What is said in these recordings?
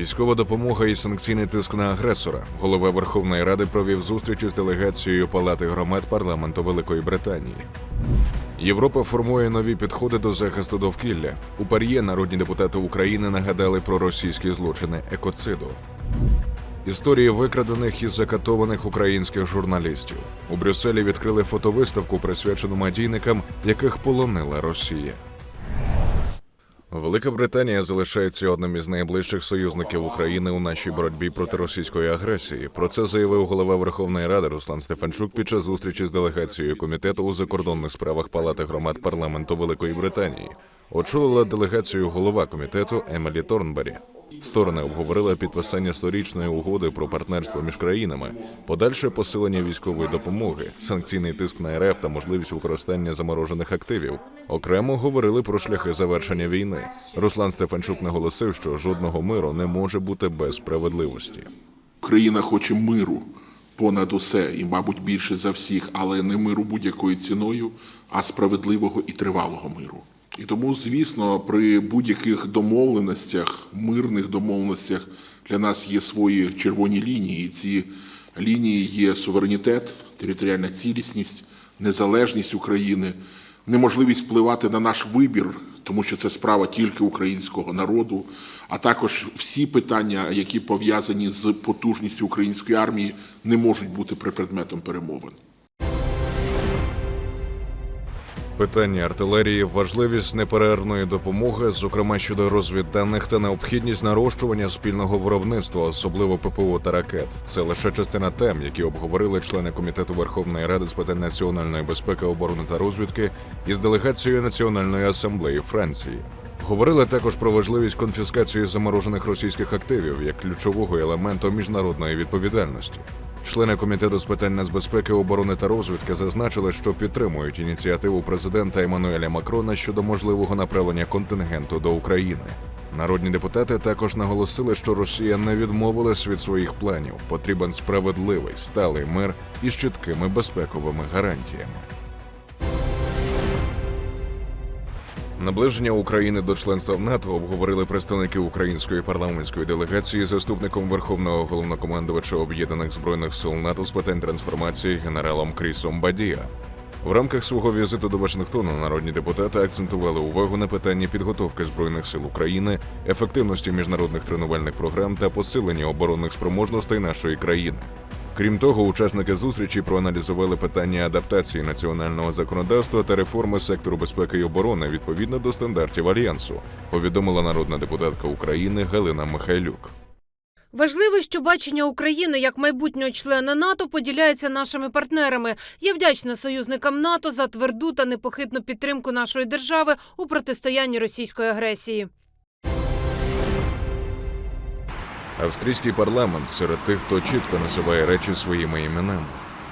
Військова допомога і санкційний тиск на агресора. Голова Верховної Ради провів зустріч із делегацією Палати громад парламенту Великої Британії. Європа формує нові підходи до захисту довкілля. У Пар'є народні депутати України нагадали про російські злочини екоциду. Історії викрадених і закатованих українських журналістів у Брюсселі відкрили фотовиставку, присвячену медійникам, яких полонила Росія. Велика Британія залишається одним із найближчих союзників України у нашій боротьбі проти російської агресії. Про це заявив голова Верховної Ради Руслан Стефанчук під час зустрічі з делегацією комітету у закордонних справах Палати громад парламенту Великої Британії. Очолила делегацію голова комітету Емелі Торнбері. Сторони обговорили підписання сторічної угоди про партнерство між країнами, подальше посилення військової допомоги, санкційний тиск на РФ та можливість використання заморожених активів. Окремо говорили про шляхи завершення війни. Руслан Стефанчук наголосив, що жодного миру не може бути без справедливості. Україна хоче миру понад усе і, мабуть, більше за всіх, але не миру будь-якою ціною, а справедливого і тривалого миру. І тому, звісно, при будь-яких домовленостях, мирних домовленостях для нас є свої червоні лінії. І ці лінії є суверенітет, територіальна цілісність, незалежність України, неможливість впливати на наш вибір, тому що це справа тільки українського народу, а також всі питання, які пов'язані з потужністю української армії, не можуть бути предметом перемовин. Питання артилерії, важливість неперервної допомоги, зокрема щодо розвідданих та необхідність нарощування спільного виробництва, особливо ППО та ракет. Це лише частина тем, які обговорили члени комітету Верховної Ради з питань національної безпеки, оборони та розвідки із делегацією Національної асамблеї Франції. Говорили також про важливість конфіскації заморожених російських активів як ключового елементу міжнародної відповідальності. Члени комітету з питань нацбезпеки, оборони та розвідки зазначили, що підтримують ініціативу президента Еммануеля Макрона щодо можливого направлення контингенту до України. Народні депутати також наголосили, що Росія не відмовилась від своїх планів. Потрібен справедливий сталий мир із чіткими безпековими гарантіями. Наближення України до членства в НАТО обговорили представники української парламентської делегації заступником Верховного головнокомандувача Об'єднаних збройних сил НАТО з питань трансформації генералом Крісом Бадія. В рамках свого візиту до Вашингтону народні депутати акцентували увагу на питанні підготовки збройних сил України, ефективності міжнародних тренувальних програм та посилення оборонних спроможностей нашої країни. Крім того, учасники зустрічі проаналізували питання адаптації національного законодавства та реформи сектору безпеки і оборони відповідно до стандартів альянсу, повідомила народна депутатка України Галина Михайлюк. Важливо, що бачення України як майбутнього члена НАТО поділяється нашими партнерами. Я вдячна союзникам НАТО за тверду та непохитну підтримку нашої держави у протистоянні російської агресії. Австрійський парламент серед тих, хто чітко називає речі своїми іменами.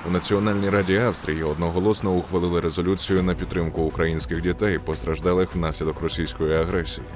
У Національній раді Австрії одноголосно ухвалили резолюцію на підтримку українських дітей, постраждалих внаслідок російської агресії.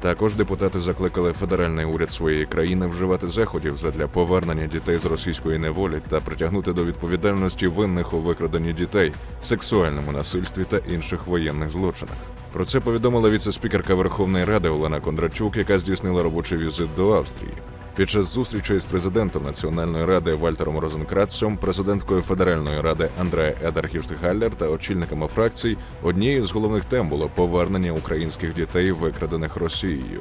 Також депутати закликали федеральний уряд своєї країни вживати заходів задля повернення дітей з російської неволі та притягнути до відповідальності винних у викраденні дітей, сексуальному насильстві та інших воєнних злочинах. Про це повідомила віце-спікерка Верховної Ради Олена Кондрачук, яка здійснила робочий візит до Австрії. Під час зустрічі з президентом Національної ради Вальтером Розенкратцем, президенткою Федеральної ради Андреа Едаргішт-Галлер та очільниками фракцій однією з головних тем було повернення українських дітей, викрадених Росією.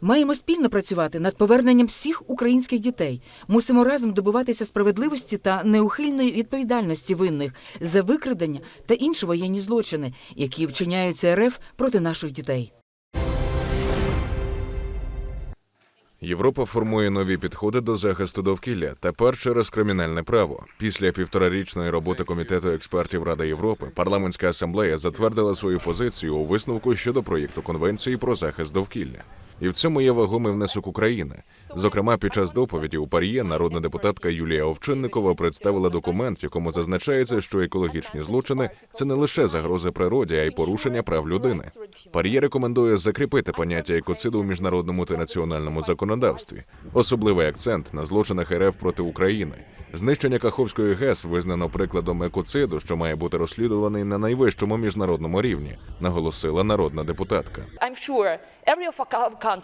Маємо спільно працювати над поверненням всіх українських дітей. Мусимо разом добиватися справедливості та неухильної відповідальності винних за викрадення та інші воєнні злочини, які вчиняються РФ проти наших дітей. Європа формує нові підходи до захисту довкілля тепер через кримінальне право. Після півторарічної роботи комітету експертів Ради Європи парламентська асамблея затвердила свою позицію у висновку щодо проєкту конвенції про захист довкілля. І в цьому є вагомий внесок України. Зокрема, під час доповіді у Пар'є народна депутатка Юлія Овчинникова представила документ, в якому зазначається, що екологічні злочини це не лише загроза природі, а й порушення прав людини. Пар'є рекомендує закріпити поняття екоциду у міжнародному та національному законодавстві. Особливий акцент на злочинах РФ проти України. Знищення Каховської ГЕС визнано прикладом екоциду, що має бути розслідуваний на найвищому міжнародному рівні, наголосила народна депутатка.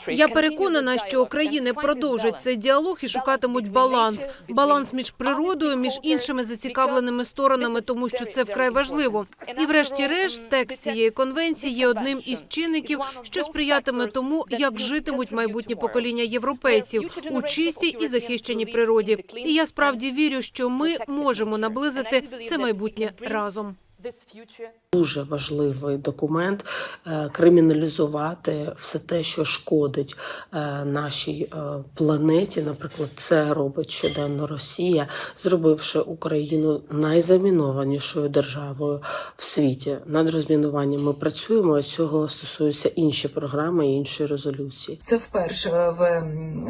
Я переконана, що країни продовжать цей діалог і шукатимуть баланс. Баланс між природою, між іншими зацікавленими сторонами, тому що це вкрай важливо. І, врешті-решт, текст цієї конвенції є одним із чинників, що сприятиме тому, як житимуть майбутні покоління європейців у чистій і захищеній природі. І я справді вірю, що ми можемо наблизити це майбутнє разом. Дуже важливий документ е, криміналізувати все те, що шкодить е, нашій е, планеті. Наприклад, це робить щоденно Росія, зробивши Україну найзамінованішою державою в світі. Над розмінуванням ми працюємо. а Цього стосуються інші програми і інші резолюції. Це вперше в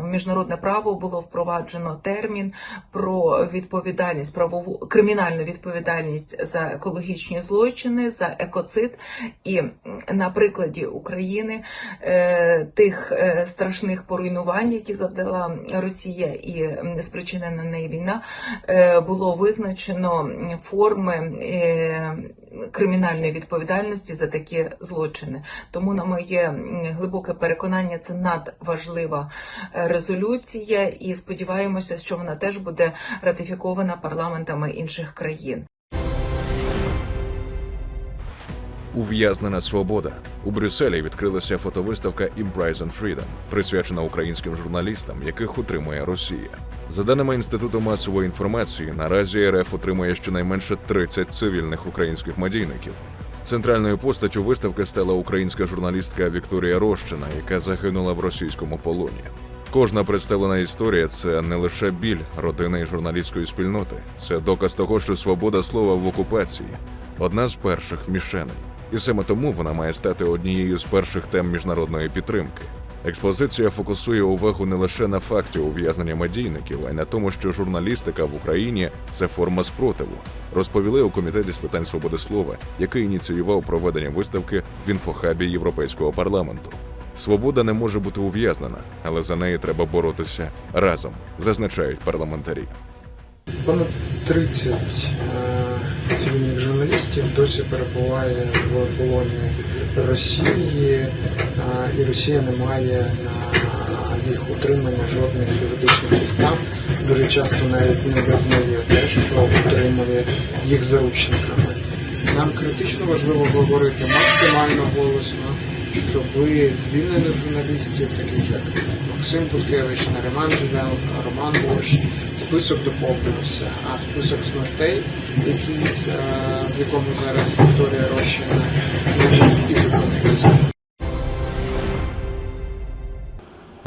міжнародне право було впроваджено термін про відповідальність, правову кримінальну відповідальність за екологічні злочини, за екоцид. І на прикладі України е, тих е, страшних поруйнувань, які завдала Росія і спричинена нею війна, е, було визначено форми кримінальної відповідальності за такі злочини. Тому, на моє глибоке переконання, це надважлива резолюція, і сподіваємося, що вона теж буде ратифікована парламентами інших країн. Ув'язнена свобода у Брюсселі відкрилася фотовиставка Imprisoned Freedom, присвячена українським журналістам, яких утримує Росія. За даними інституту масової інформації, наразі РФ утримує щонайменше 30 цивільних українських медійників. Центральною постаттю виставки стала українська журналістка Вікторія Рощина, яка загинула в російському полоні. Кожна представлена історія це не лише біль родини і журналістської спільноти, це доказ того, що свобода слова в окупації одна з перших мішеней. І саме тому вона має стати однією з перших тем міжнародної підтримки. Експозиція фокусує увагу не лише на факті ув'язнення медійників, а й на тому, що журналістика в Україні це форма спротиву. Розповіли у комітеті з питань свободи слова, який ініціював проведення виставки в інфохабі Європейського парламенту. Свобода не може бути ув'язнена, але за неї треба боротися разом, зазначають парламентарі. Понад 30 е, цивільних журналістів досі перебуває в полоні Росії, і Росія не має на їх утримання жодних юридичних підстав. Дуже часто навіть не визнає те, що утримує їх заручниками. Нам критично важливо говорити максимально голосно, щоб звільнили журналістів, таких як Максим Путкевич, Нариман Живел, Роман Борщ, список доповнився, а список смертей, який, е, в якому зараз Вікторія Рощина і зупинився.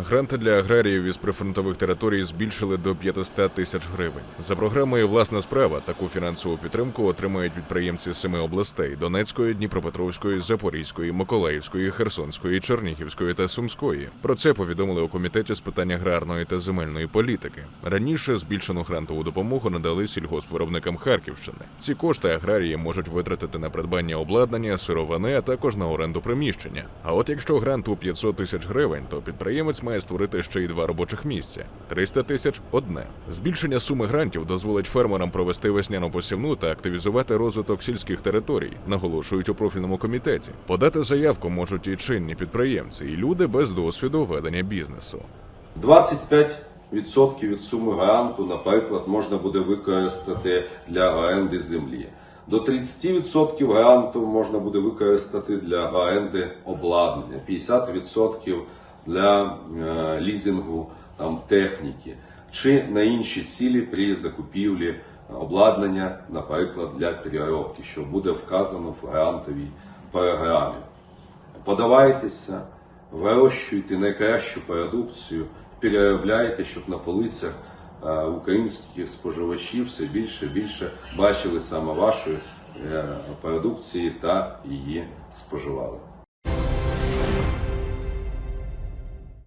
Гранти для аграріїв із прифронтових територій збільшили до 500 тисяч гривень. За програмою Власна справа таку фінансову підтримку отримають підприємці семи областей: Донецької, Дніпропетровської, Запорізької, Миколаївської, Херсонської, Чернігівської та Сумської. Про це повідомили у комітеті з питань аграрної та земельної політики. Раніше збільшену грантову допомогу надали сільгоспвиробникам Харківщини. Ці кошти аграрії можуть витратити на придбання обладнання, сировини, а також на оренду приміщення. А от якщо грант у 500 тисяч гривень, то підприємець має створити ще й два робочих місця. 300 тисяч одне. Збільшення суми грантів дозволить фермерам провести весняну посівну та активізувати розвиток сільських територій, наголошують у профільному комітеті. Подати заявку можуть і чинні підприємці, і люди без досвіду ведення бізнесу. 25% від суми гранту, наприклад, можна буде використати для оренди землі. До 30% гранту можна буде використати для оренди обладнання, 50% для е, лізингу там, техніки чи на інші цілі при закупівлі обладнання, наприклад, для переробки, що буде вказано в грантовій програмі. Подавайтеся, вирощуйте найкращу продукцію, переробляйте, щоб на полицях е, українських споживачів все більше і більше бачили саме вашої е, продукції та її споживали.